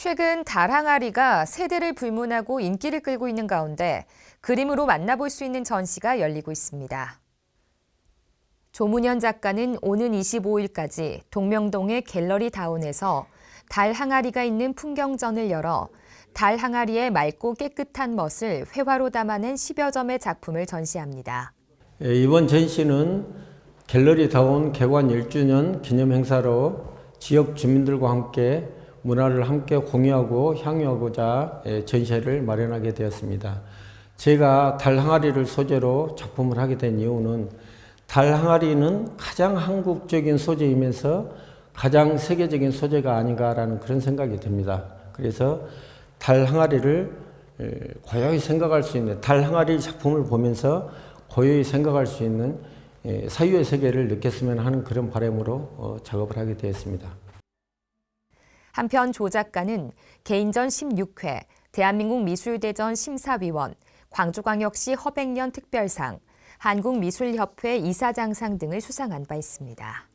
최근 달 항아리가 세대를 불문하고 인기를 끌고 있는 가운데 그림으로 만나볼 수 있는 전시가 열리고 있습니다. 조문현 작가는 오는 25일까지 동명동의 갤러리 다운에서 달 항아리가 있는 풍경전을 열어 달 항아리의 맑고 깨끗한 멋을 회화로 담아낸 10여 점의 작품을 전시합니다. 예, 이번 전시는 갤러리 다운 개관 1주년 기념 행사로 지역 주민들과 함께 문화를 함께 공유하고 향유하고자 예, 전시회를 마련하게 되었습니다. 제가 달 항아리를 소재로 작품을 하게 된 이유는 달 항아리는 가장 한국적인 소재이면서 가장 세계적인 소재가 아닌가라는 그런 생각이 듭니다. 그래서 달 항아리를 에, 고요히 생각할 수 있는 달 항아리 작품을 보면서 고요히 생각할 수 있는 에, 사유의 세계를 느꼈으면 하는 그런 바람으로 어, 작업을 하게 되었습니다. 한편 조 작가는 개인전 16회, 대한민국 미술대전 심사위원, 광주광역시 허백년 특별상, 한국미술협회 이사장상 등을 수상한 바 있습니다.